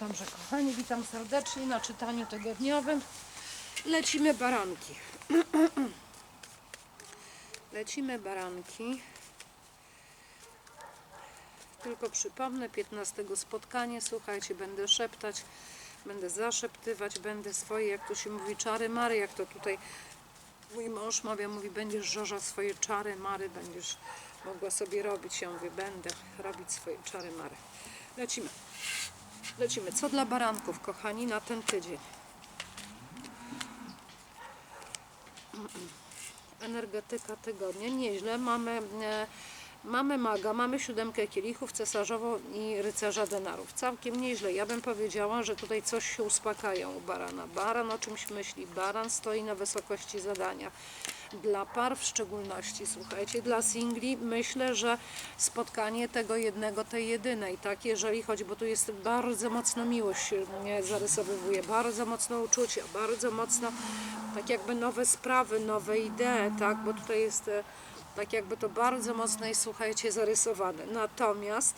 Dobrze, kochani, witam serdecznie na czytaniu tygodniowym. Lecimy baranki. Lecimy baranki. Tylko przypomnę, 15 spotkanie, słuchajcie, będę szeptać, będę zaszeptywać, będę swoje, jak to się mówi, czary mary, jak to tutaj mój mąż mawia, mówi, będziesz żorza swoje czary mary, będziesz mogła sobie robić. Ja mówię, będę robić swoje czary mary. Lecimy. Lecimy. Co dla baranków, kochani, na ten tydzień? Energetyka tygodnia. Nieźle. Mamy, e, mamy maga, mamy siódemkę kielichów, cesarzową i rycerza denarów. Całkiem nieźle. Ja bym powiedziała, że tutaj coś się uspokaja u barana. Baran o czymś myśli. Baran stoi na wysokości zadania. Dla par w szczególności, słuchajcie, dla singli myślę, że spotkanie tego jednego, tej jedynej, tak, jeżeli chodzi, bo tu jest bardzo mocno miłość się zarysowywuje, bardzo mocno uczucia, bardzo mocno tak jakby nowe sprawy, nowe idee, tak, bo tutaj jest e, tak jakby to bardzo mocno jest, słuchajcie, zarysowane. Natomiast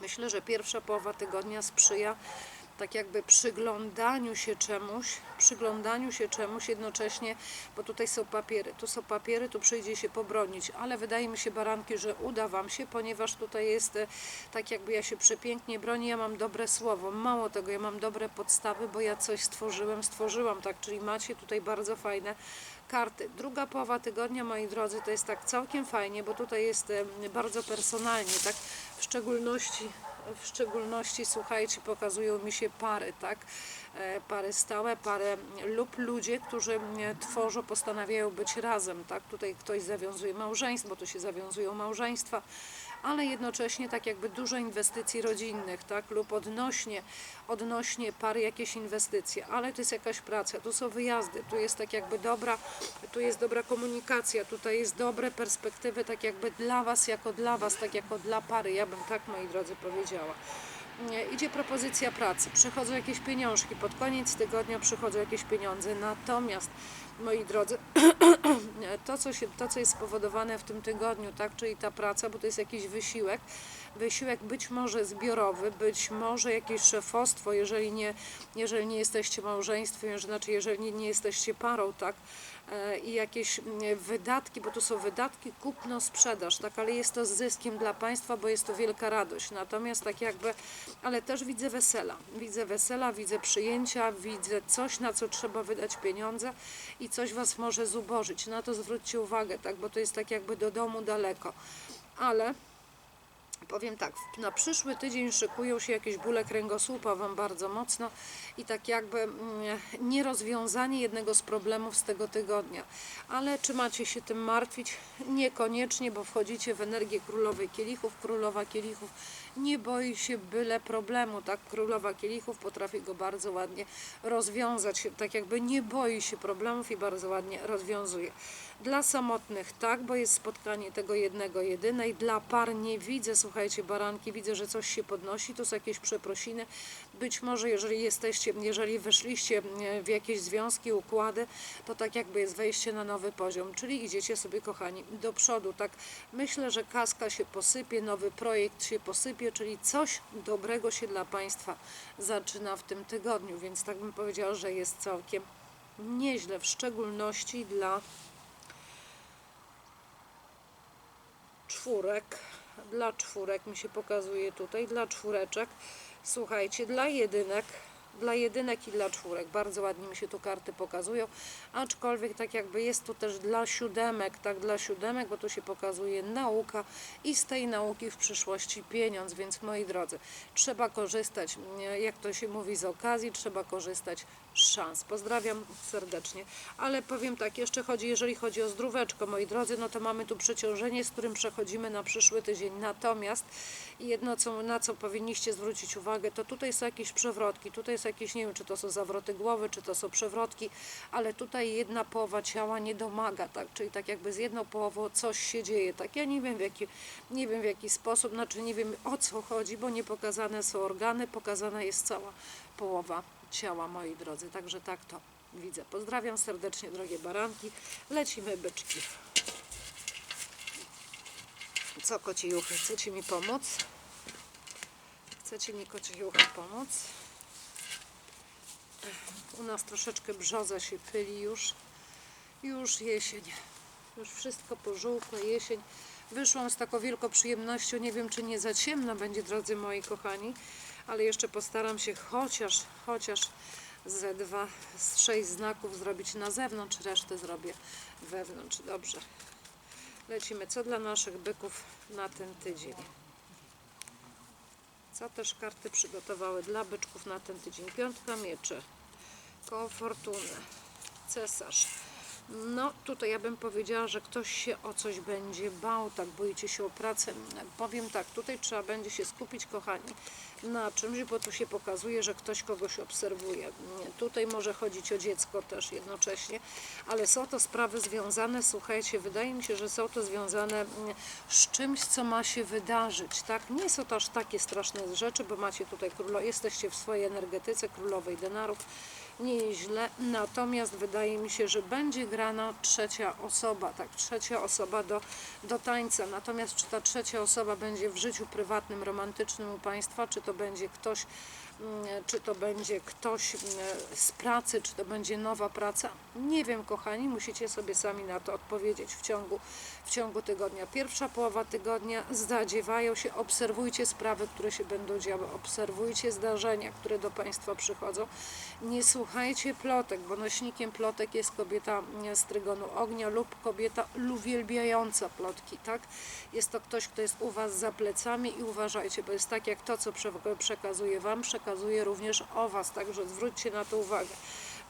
myślę, że pierwsza połowa tygodnia sprzyja tak jakby przyglądaniu się czemuś, przyglądaniu się czemuś jednocześnie, bo tutaj są papiery, tu są papiery, tu przyjdzie się pobronić, ale wydaje mi się baranki, że uda Wam się, ponieważ tutaj jest e, tak jakby ja się przepięknie bronię, ja mam dobre słowo, mało tego, ja mam dobre podstawy, bo ja coś stworzyłem, stworzyłam, tak, czyli macie tutaj bardzo fajne karty. Druga połowa tygodnia, moi drodzy, to jest tak całkiem fajnie, bo tutaj jest bardzo personalnie, tak, w szczególności w szczególności, słuchajcie, pokazują mi się pary, tak? E, Pary stałe, pary lub ludzie, którzy e, tworzą, postanawiają być razem, tak? Tutaj ktoś zawiązuje małżeństwo, bo tu się zawiązują małżeństwa, ale jednocześnie tak jakby dużo inwestycji rodzinnych, tak? Lub odnośnie, odnośnie pary jakieś inwestycje, ale to jest jakaś praca, tu są wyjazdy, tu jest tak jakby dobra, tu jest dobra komunikacja, tutaj jest dobre perspektywy, tak jakby dla Was, jako dla Was, tak jako dla pary, ja bym tak, moi drodzy, powiedziała. Nie, Idzie propozycja pracy, przychodzą jakieś pieniążki, pod koniec tygodnia przychodzą jakieś pieniądze, natomiast, moi drodzy, to co, się, to, co jest spowodowane w tym tygodniu, tak, czyli ta praca, bo to jest jakiś wysiłek, wysiłek być może zbiorowy, być może jakieś szefostwo, jeżeli nie, jeżeli nie jesteście małżeństwem, znaczy jeżeli nie, jesteście parą, tak, e, i jakieś mm, wydatki, bo to są wydatki kupno-sprzedaż, tak, ale jest to z zyskiem dla państwa, bo jest to wielka radość. Natomiast tak jakby, ale też widzę wesela. Widzę wesela, widzę przyjęcia, widzę coś, na co trzeba wydać pieniądze i coś was może zubożyć. Na to zwróćcie uwagę, tak, bo to jest tak jakby do domu daleko. Ale Powiem tak, na przyszły tydzień szykują się jakieś bóle kręgosłupa Wam bardzo mocno i tak jakby mm, nierozwiązanie jednego z problemów z tego tygodnia. Ale czy macie się tym martwić? Niekoniecznie, bo wchodzicie w energię królowej kielichów. Królowa kielichów nie boi się byle problemu, tak? Królowa kielichów potrafi go bardzo ładnie rozwiązać, tak jakby nie boi się problemów i bardzo ładnie rozwiązuje. Dla samotnych tak, bo jest spotkanie tego jednego, jedynej. Dla par nie widzę, słuchajcie, baranki, widzę, że coś się podnosi, to są jakieś przeprosiny. Być może, jeżeli jesteście, jeżeli weszliście e, w jakieś związki, układy, to tak jakby jest wejście na nowy poziom, czyli idziecie sobie, kochani, do przodu. Tak, myślę, że kaska się posypie, nowy projekt się posypie, czyli coś dobrego się dla Państwa zaczyna w tym tygodniu, więc tak bym powiedziała, że jest całkiem nieźle, w szczególności dla czwórek, dla czwórek mi się pokazuje tutaj, dla czwóreczek, słuchajcie, dla jedynek, dla jedynek i dla czwórek, bardzo ładnie mi się tu karty pokazują, aczkolwiek tak jakby jest to też dla siódemek, tak, dla siódemek, bo tu się pokazuje nauka i z tej nauki w przyszłości pieniądz, więc moi drodzy, trzeba korzystać, jak to się mówi, z okazji, trzeba korzystać szans. Pozdrawiam serdecznie, ale powiem tak, jeszcze chodzi, jeżeli chodzi o zdróweczko, moi drodzy, no to mamy tu przeciążenie, z którym przechodzimy na przyszły tydzień, natomiast jedno, co, na co powinniście zwrócić uwagę, to tutaj są jakieś przewrotki, tutaj są jakieś, nie wiem, czy to są zawroty głowy, czy to są przewrotki, ale tutaj jedna połowa ciała nie domaga, tak, czyli tak jakby z jedną połową coś się dzieje, tak, ja nie wiem w jaki, nie wiem w jaki sposób, znaczy nie wiem o co chodzi, bo nie pokazane są organy, pokazana jest cała połowa ciała, moi drodzy, także tak to widzę. Pozdrawiam serdecznie, drogie baranki, lecimy byczki. Co koci juchy, chcecie mi pomóc? Chcecie mi kociołka pomóc? U nas troszeczkę brzoza się pyli już. Już jesień. Już wszystko pożółkłe, jesień. Wyszłam z taką wielką przyjemnością. Nie wiem, czy nie za ciemno będzie, drodzy moi kochani, ale jeszcze postaram się chociaż, chociaż ze dwa, z sześć znaków zrobić na zewnątrz, resztę zrobię wewnątrz. Dobrze. Lecimy. Co dla naszych byków na ten tydzień? Co też karty przygotowały dla byczków na ten tydzień? Piątka mieczy, koło fortuny, cesarz. No tutaj ja bym powiedziała, że ktoś się o coś będzie bał, tak boicie się o pracę. Powiem tak, tutaj trzeba będzie się skupić, kochani, na czymś, bo tu się pokazuje, że ktoś kogoś obserwuje. Tutaj może chodzić o dziecko też jednocześnie, ale są to sprawy związane, słuchajcie, wydaje mi się, że są to związane mm, z czymś, co ma się wydarzyć, tak? Nie są to aż takie straszne rzeczy, bo macie tutaj królo, jesteście w swojej energetyce królowej denarów, nieźle, natomiast wydaje mi się, że będzie grana trzecia osoba, tak, trzecia osoba do, do tańca, natomiast czy ta trzecia osoba będzie w życiu prywatnym, romantycznym u Państwa, czy to będzie ktoś, mm, czy to będzie ktoś mm, z pracy, czy to będzie nowa praca, nie wiem kochani, musicie sobie sami na to odpowiedzieć w ciągu, w ciągu tygodnia. Pierwsza połowa tygodnia zadziewają się, obserwujcie sprawy, które się będą działy, obserwujcie zdarzenia, które do Państwa przychodzą, nie słuchajcie plotek, bo nośnikiem plotek jest kobieta z trygonu ognia lub kobieta uwielbiająca plotki, tak? Jest to ktoś, kto jest u Was za plecami i uważajcie, bo jest tak jak to, co prze- przekazuje Wam, przekazuje również o Was, także zwróćcie na to uwagę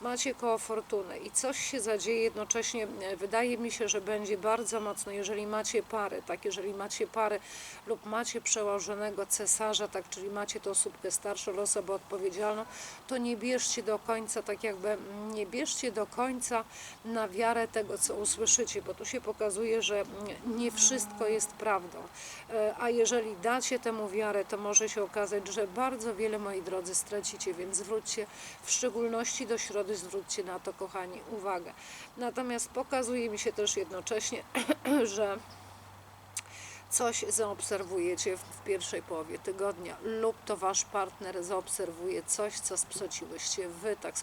macie koło fortuny i coś się zadzieje jednocześnie, wydaje mi się, że będzie bardzo mocno, jeżeli macie pary, tak, jeżeli macie pary lub macie przełożonego cesarza, tak, czyli macie tą słupkę starszą, osobę odpowiedzialną, to nie bierzcie do końca, tak jakby, nie bierzcie do końca na wiarę tego, co usłyszycie, bo tu się pokazuje, że nie wszystko jest prawdą, E, a jeżeli dacie temu wiarę, to może się okazać, że bardzo wiele, moi drodzy, stracicie, więc zwróćcie w szczególności do środy, zwróćcie na to, kochani, uwagę. Natomiast pokazuje mi się też jednocześnie, że coś zaobserwujecie w pierwszej połowie tygodnia lub to wasz partner zaobserwuje coś, co spsociłyście wy, tak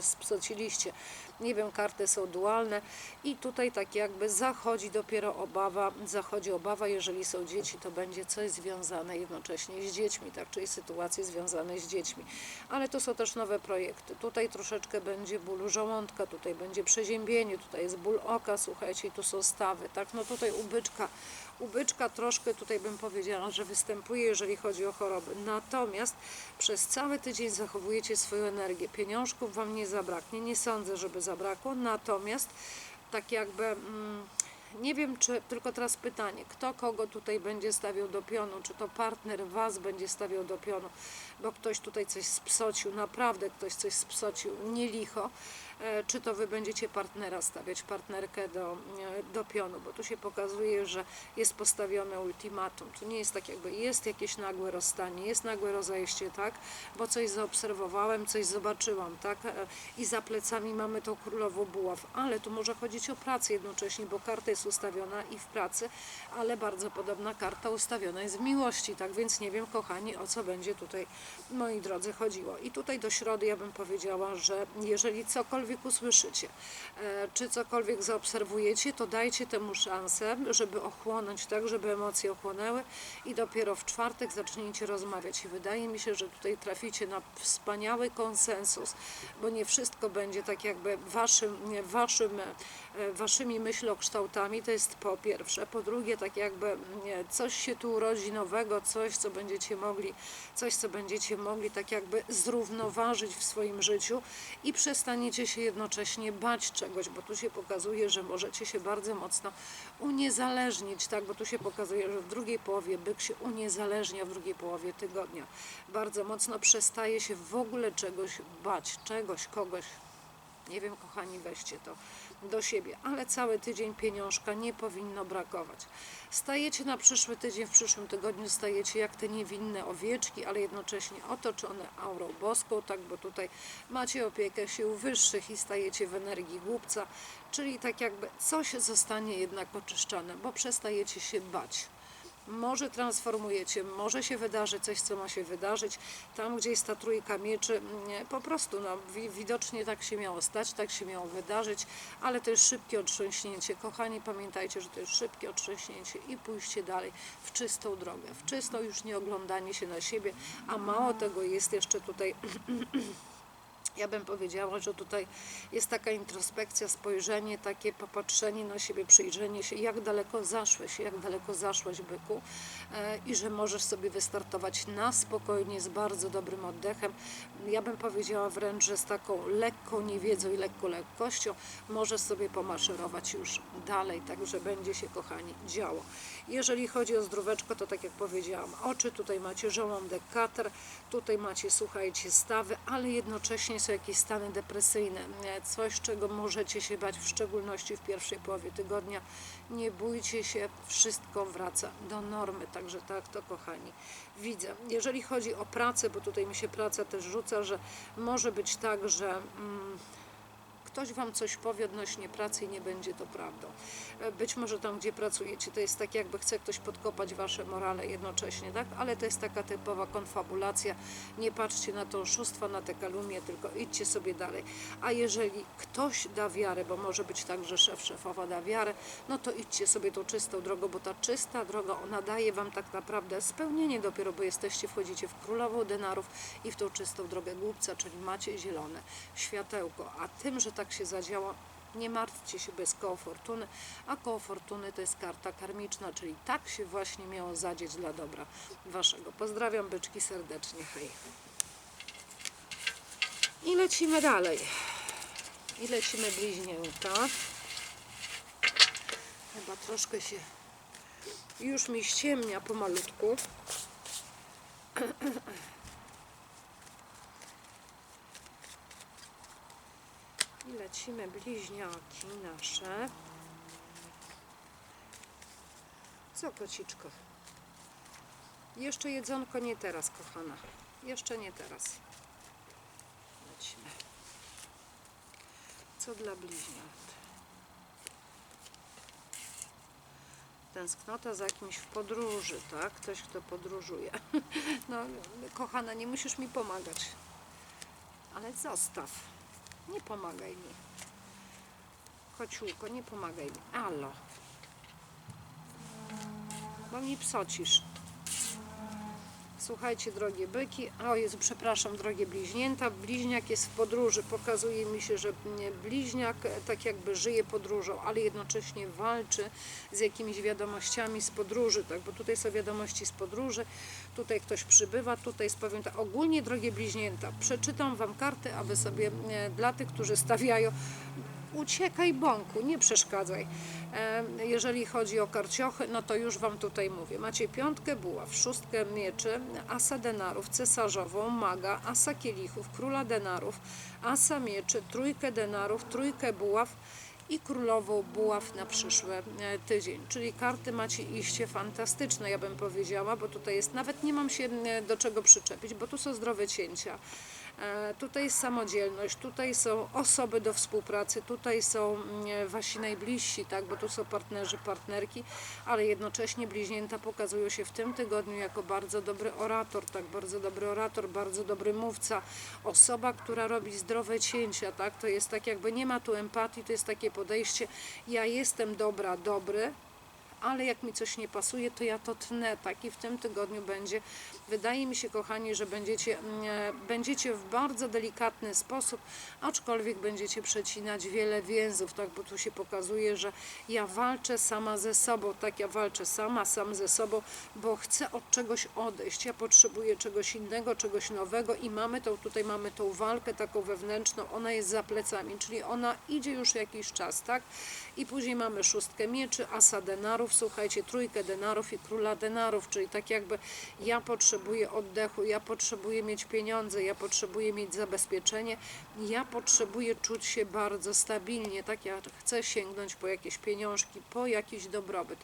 spsociliście. Nie wiem, karty są dualne i tutaj tak jakby zachodzi dopiero obawa, zachodzi obawa, jeżeli są dzieci, to będzie coś związane jednocześnie z dziećmi, tak, czyli sytuacje związane z dziećmi. Ale to są też nowe projekty. Tutaj troszeczkę będzie bólu żołądka, tutaj będzie przeziębienie, tutaj jest ból oka, słuchajcie, i tu są stawy, tak, no tutaj ubyczka, ubyczka troszkę tutaj bym powiedziała, że występuje, jeżeli chodzi o choroby. Natomiast przez cały tydzień zachowujecie swoją energię. Pieniążków Wam nie zabraknie. Nie sądzę, żeby. Natomiast tak jakby... Mm, nie wiem, czy tylko teraz pytanie, kto kogo tutaj będzie stawiał do pionu, czy to partner was będzie stawiał do pionu, bo ktoś tutaj coś spsocił, naprawdę ktoś coś spsocił, nie licho, e, czy to wy będziecie partnera stawiać, partnerkę do, e, do pionu, bo tu się pokazuje, że jest postawione ultimatum, tu nie jest tak jakby, jest jakieś nagłe rozstanie, jest nagłe rozejście, tak, bo coś zaobserwowałem, coś zobaczyłam, tak, e, i za plecami mamy tą królową buław, ale tu może chodzić o pracę jednocześnie, bo karta jest ustawiona i w pracy, ale bardzo podobna karta ustawiona jest w miłości, tak? Więc nie wiem, kochani, o co będzie tutaj, moi drodzy, chodziło. I tutaj do środy ja bym powiedziała, że jeżeli cokolwiek usłyszycie, e, czy cokolwiek zaobserwujecie, to dajcie temu szansę, żeby ochłonąć, tak, żeby emocje ochłonęły i dopiero w czwartek zacznijcie rozmawiać. I wydaje mi się, że tutaj traficie na wspaniały konsensus, bo nie wszystko będzie tak jakby waszym, waszym, e, waszymi myślokształtami, to jest po pierwsze. Po drugie, tak jakby nie, coś się tu urodzi nowego, coś, co będziecie mogli, coś, co będziecie mogli tak jakby zrównoważyć w swoim życiu i przestaniecie się jednocześnie bać czegoś, bo tu się pokazuje, że możecie się bardzo mocno uniezależnić, tak, bo tu się pokazuje, że w drugiej połowie byk się uniezależnia, w drugiej połowie tygodnia. Bardzo mocno przestaje się w ogóle czegoś bać, czegoś, kogoś. Nie wiem, kochani, weźcie to do siebie, ale cały tydzień pieniążka nie powinno brakować. Stajecie na przyszły tydzień, w przyszłym tygodniu stajecie jak te niewinne owieczki, ale jednocześnie otoczone aurą boską, tak, bo tutaj macie opiekę sił wyższych i stajecie w energii głupca, czyli tak jakby coś zostanie jednak oczyszczone, bo przestajecie się bać. Może transformujecie, może się wydarzy coś, co ma się wydarzyć. Tam, gdzie jest ta trójka mieczy, mm, po prostu no, wi- widocznie tak się miało stać, tak się miało wydarzyć, ale to jest szybkie otrząśnięcie. Kochani, pamiętajcie, że to jest szybkie otrząśnięcie i pójście dalej w czystą drogę, w czystą już nie oglądanie się na siebie, a mało tego jest jeszcze tutaj ja bym powiedziała, że tutaj jest taka introspekcja, spojrzenie, takie popatrzenie na siebie, przyjrzenie się, jak daleko zaszłeś, jak daleko zaszłaś, byku, e, i że możesz sobie wystartować na spokojnie, z bardzo dobrym oddechem. Ja bym powiedziała wręcz, że z taką lekką niewiedzą i lekką lekkością możesz sobie pomaszerować już dalej, także będzie się, kochani, działo. Jeżeli chodzi o zdróweczko, to tak jak powiedziałam, oczy, tutaj macie żołądek, kater, tutaj macie, słuchajcie, stawy, ale jednocześnie są jakieś stany depresyjne, e, coś, czego możecie się bać, w szczególności w pierwszej połowie tygodnia. Nie bójcie się, wszystko wraca do normy, także tak to, kochani, widzę. Jeżeli chodzi o pracę, bo tutaj mi się praca też rzuca, że może być tak, że... Mm, ktoś Wam coś powie odnośnie pracy i nie będzie to prawdą. E, Być może tam, gdzie pracujecie, to jest tak, jakby chce ktoś podkopać Wasze morale jednocześnie, tak? Ale to jest taka typowa konfabulacja. Nie patrzcie na to oszustwa, na te kalumnie, tylko idźcie sobie dalej. A jeżeli ktoś da wiarę, bo może być tak, że szef, szefowa da wiarę, no to idźcie sobie tą czystą drogą, bo ta czysta droga, ona daje Wam tak naprawdę spełnienie dopiero, bo jesteście, wchodzicie w królową denarów i w tą czystą drogę głupca, czyli macie zielone światełko. A tym, że tak się zadziała, nie martwcie się bez koło fortuny, a koło fortuny to jest karta karmiczna, czyli tak się właśnie miało zadzieć dla dobra waszego. Pozdrawiam byczki serdecznie, hej. I lecimy dalej. I lecimy bliźnięta. Chyba troszkę się już mi ściemnia pomalutku. Lecimy bliźniaki nasze. Co, kociczko? Jeszcze jedzonko nie teraz, kochana. Jeszcze nie teraz. Lecimy. Co dla bliźniąt? Tęsknota za kimś w podróży, tak? Ktoś, kto podróżuje. No, kochana, nie musisz mi pomagać. Ale zostaw. Nie pomagaj mi. Kociulko, nie pomagaj mi. Alo. Bo mi psocisz. Słuchajcie, drogie byki. O Jezu, przepraszam, drogie bliźnięta. Bliźniak jest w podróży. Pokazuje mi się, że bliźniak e, tak jakby żyje podróżą, ale jednocześnie walczy z jakimiś wiadomościami z podróży, tak? Bo tutaj są wiadomości z podróży, tutaj ktoś przybywa, tutaj jest tak. Ogólnie, drogie bliźnięta, przeczytam Wam karty, aby sobie e, dla tych, którzy stawiają uciekaj bąku, nie przeszkadzaj. E, Jeżeli chodzi o karciochy, no to już Wam tutaj mówię. Macie piątkę buław, szóstkę mieczy, asa denarów, cesarzową, maga, asa kielichów, króla denarów, asa mieczy, trójkę denarów, trójkę buław i królową buław na przyszły e, tydzień. Czyli karty macie iście fantastyczne, ja bym powiedziała, bo tutaj jest, nawet nie mam się e, do czego przyczepić, bo tu są zdrowe cięcia. E, Tutaj jest samodzielność, tutaj są osoby do współpracy, tutaj są mm, wasi najbliżsi, tak, bo tu są partnerzy, partnerki, ale jednocześnie bliźnięta pokazują się w tym tygodniu jako bardzo dobry orator, tak, bardzo dobry orator, bardzo dobry mówca, osoba, która robi zdrowe cięcia, tak, to jest tak jakby nie ma tu empatii, to jest takie podejście, ja jestem dobra, dobry, ale jak mi coś nie pasuje, to ja to tnę, tak i w tym tygodniu będzie. Wydaje mi się, kochani, że będziecie, mm, e, będziecie w bardzo delikatny sposób, aczkolwiek będziecie przecinać wiele więzów, tak, bo tu się pokazuje, że ja walczę sama ze sobą, tak, ja walczę sama, sam ze sobą, bo chcę od czegoś odejść, ja potrzebuję czegoś innego, czegoś nowego i mamy tą, tutaj mamy tą walkę taką wewnętrzną, ona jest za plecami, czyli ona idzie już jakiś czas, tak, i później mamy szóstkę mieczy, asa denarów, słuchajcie, trójkę denarów i króla denarów, czyli tak jakby ja potrzebuję oddechu, ja potrzebuję mieć pieniądze, ja potrzebuję mieć zabezpieczenie, ja potrzebuję czuć się bardzo stabilnie, tak, ja chcę sięgnąć po jakieś pieniążki, po jakiś dobrobyt.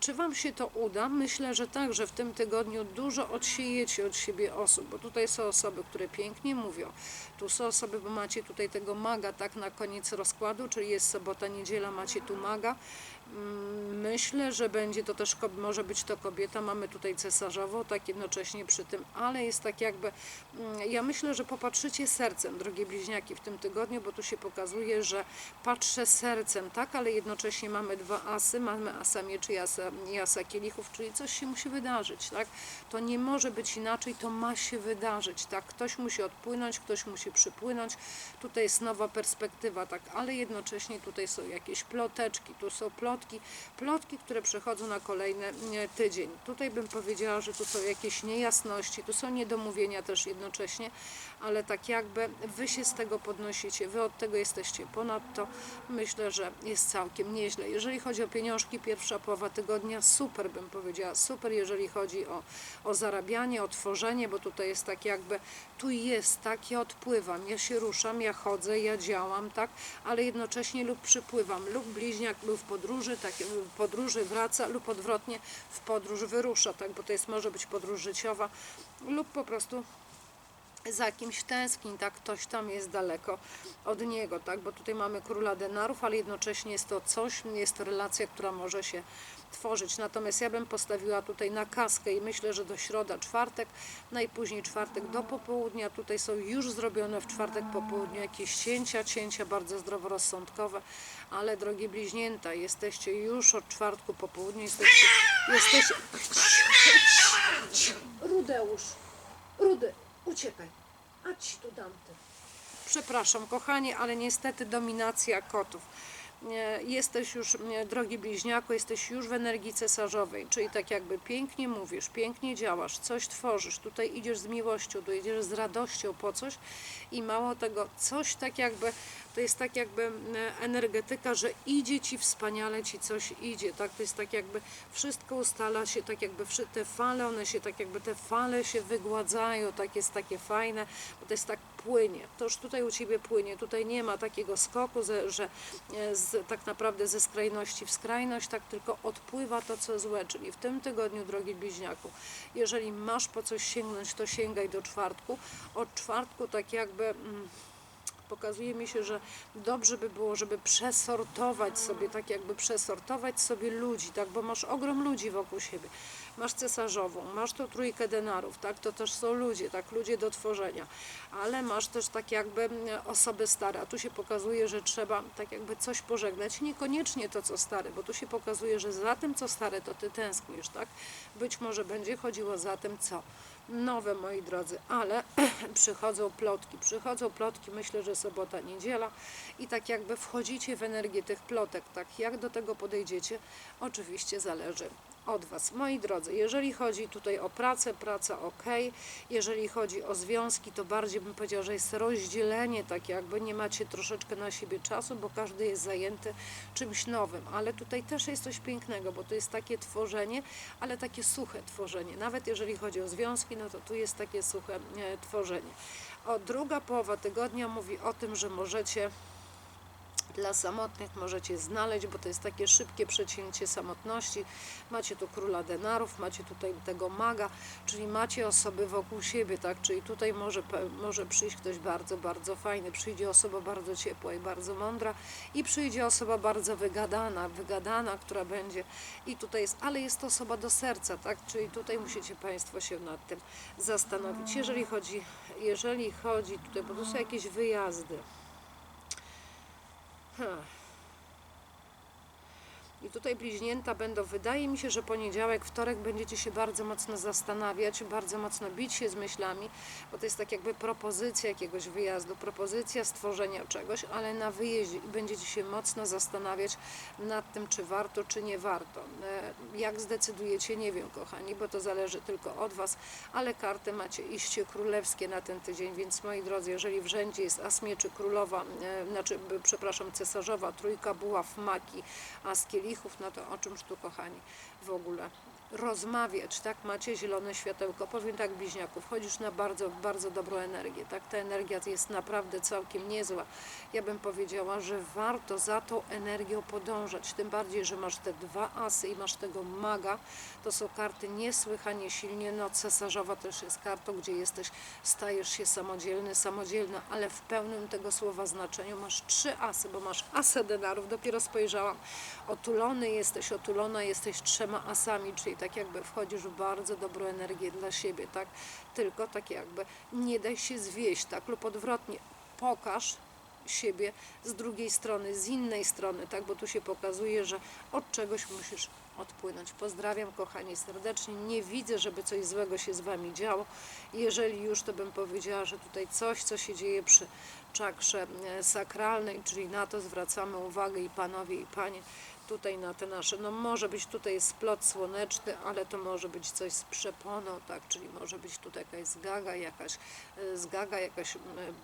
Czy Wam się to uda? Myślę, że tak, że w tym tygodniu dużo odsiejecie od siebie osób, bo tutaj są osoby, które pięknie mówią. Tu są osoby, bo macie tutaj tego maga, tak, na koniec rozkładu, czyli jest sobota, niedziela, macie tu maga. Mm, Myślę, że będzie to też, może być to kobieta, mamy tutaj cesarzową, tak jednocześnie przy tym, ale jest tak jakby, mm, ja myślę, że popatrzycie sercem, drogie bliźniaki, w tym tygodniu, bo tu się pokazuje, że patrzę sercem, tak, ale jednocześnie mamy dwa asy, mamy asa mieczy i asa, i asa kielichów, czyli coś się musi wydarzyć, tak, to nie może być inaczej, to ma się wydarzyć, tak, ktoś musi odpłynąć, ktoś musi przypłynąć, tutaj jest nowa perspektywa, tak, ale jednocześnie tutaj są jakieś ploteczki, tu są plotki, plotki, które przechodzą na kolejny e, tydzień. Tutaj bym powiedziała, że tu są jakieś niejasności, tu są niedomówienia też jednocześnie, ale tak jakby wy się z tego podnosicie, wy od tego jesteście. Ponadto myślę, że jest całkiem nieźle. Jeżeli chodzi o pieniążki, pierwsza połowa tygodnia, super bym powiedziała, super jeżeli chodzi o, o zarabianie, o tworzenie, bo tutaj jest tak jakby, tu jest, tak, ja odpływam, ja się ruszam, ja chodzę, ja działam, tak, ale jednocześnie lub przypływam, lub bliźniak był w podróży, tak, w podróży wraca, lub odwrotnie w podróż wyrusza, tak, bo to jest, może być podróż życiowa, lub po prostu za kimś tęskni, tak, ktoś tam jest daleko od niego, tak, bo tutaj mamy króla denarów, ale jednocześnie jest to coś, jest to relacja, która może się tworzyć. Natomiast ja bym postawiła tutaj na kaskę i myślę, że do środa, czwartek, najpóźniej czwartek do popołudnia. Tutaj są już zrobione w czwartek po południu jakieś cięcia, cięcia bardzo zdroworozsądkowe, ale drogie bliźnięta, jesteście już od czwartku po południu, jesteście, jesteście... Rudeusz, Rudy, uciekaj. A ci tu dam ty. Przepraszam, kochani, ale niestety dominacja kotów. Nie, Jesteś już, nie, drogi bliźniaku, jesteś już w energii cesarzowej, czyli tak jakby pięknie mówisz, pięknie działasz, coś tworzysz, tutaj idziesz z miłością, tu idziesz z radością po coś i mało tego, coś tak jakby, to jest tak jakby e, energetyka, że idzie ci wspaniale, ci coś idzie, tak, to jest tak jakby wszystko ustala się, tak jakby te fale, one się tak jakby, te fale się wygładzają, tak? Jest takie fajne, bo to jest tak płynie, to już tutaj u Ciebie płynie, tutaj nie ma takiego skoku, że e, z, tak naprawdę ze skrajności w skrajność, tak tylko odpływa to, co złe, czyli w tym tygodniu, drogi bliźniaku, jeżeli masz po coś sięgnąć, to sięgaj do czwartku, od czwartku tak jakby... Mm, pokazuje mi się, że dobrze by było, żeby przesortować sobie, tak jakby przesortować sobie ludzi, tak, bo masz ogrom ludzi wokół siebie. Masz cesarzową, masz tą trójkę denarów, tak, to też są ludzie, tak, ludzie do tworzenia, ale masz też tak jakby mm, osoby stare, a tu się pokazuje, że trzeba tak jakby coś pożegnać, niekoniecznie to, co stare, bo tu się pokazuje, że za tym, co stare, to ty tęsknisz, tak, być może będzie chodziło za tym, co nowe, moi drodzy, ale przychodzą plotki, przychodzą plotki, myślę, że sobota, niedziela. I tak jakby wchodzicie w energię tych plotek, tak? Jak do tego podejdziecie, oczywiście zależy od Was. Moi drodzy, jeżeli chodzi tutaj o pracę, praca ok, jeżeli chodzi o związki, to bardziej bym powiedziała, że jest rozdzielenie, tak jakby nie macie troszeczkę na siebie czasu, bo każdy jest zajęty czymś nowym, ale tutaj też jest coś pięknego, bo to jest takie tworzenie, ale takie suche tworzenie. Nawet jeżeli chodzi o związki, no to tu jest takie suche e, tworzenie. O, druga połowa tygodnia mówi o tym, że możecie dla samotnych możecie znaleźć, bo to jest takie szybkie przecięcie samotności. Macie tu króla denarów, macie tutaj tego maga, czyli macie osoby wokół siebie, tak? Czyli tutaj może, może przyjść ktoś bardzo, bardzo fajny, przyjdzie osoba bardzo ciepła i bardzo mądra i przyjdzie osoba bardzo wygadana, wygadana, która będzie i tutaj jest, ale jest to osoba do serca, tak? Czyli tutaj musicie Państwo się nad tym zastanowić. Jeżeli chodzi, jeżeli chodzi tutaj, bo tu są jakieś wyjazdy. Huh. I tutaj bliźnięta będą, wydaje mi się, że poniedziałek, wtorek będziecie się bardzo mocno zastanawiać, bardzo mocno bić się z myślami, bo to jest tak jakby propozycja jakiegoś wyjazdu, propozycja stworzenia czegoś, ale na wyjeździe będziecie się mocno zastanawiać nad tym, czy warto, czy nie warto. E, Jak zdecydujecie, nie wiem, kochani, bo to zależy tylko od Was, ale karty macie iście królewskie na ten tydzień, więc moi drodzy, jeżeli w rzędzie jest as mieczy królowa, e, znaczy, przepraszam, cesarzowa, trójka buław, maki, as kielichów, no to o czymż tu, kochani, w ogóle rozmawiać, tak? Macie zielone światełko. Powiem tak, bliźniaków, wchodzisz na bardzo, bardzo dobrą energię, tak? Ta energia jest naprawdę całkiem niezła. Ja bym powiedziała, że warto za tą energią podążać, tym bardziej, że masz te dwa asy i masz tego maga. To są karty niesłychanie silnie. No, cesarzowa też jest kartą, gdzie jesteś, stajesz się samodzielny, samodzielna, ale w pełnym tego słowa znaczeniu masz trzy asy, bo masz asę denarów, dopiero spojrzałam. Otulony jesteś, otulona jesteś trzema asami, czyli tak jakby wchodzisz w bardzo dobrą energię dla siebie, tak? Tylko tak jakby nie daj się zwieść, tak? Lub odwrotnie, pokaż siebie z drugiej strony, z innej strony, tak? Bo tu się pokazuje, że od czegoś musisz odpłynąć. Pozdrawiam kochani serdecznie. Nie widzę, żeby coś złego się z Wami działo. Jeżeli już, to bym powiedziała, że tutaj coś, co się dzieje przy czakrze e, sakralnej, czyli na to zwracamy uwagę i panowie, i panie, tutaj na te nasze, no może być tutaj splot słoneczny, ale to może być coś z przeponą, tak, czyli może być tutaj jakaś zgaga, jakaś e, zgaga, jakaś,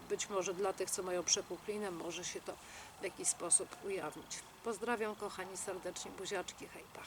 być może dla tych, co mają przepuklinę, może się to w jakiś sposób ujawnić. Pozdrawiam kochani serdecznie, buziaczki, hejpa.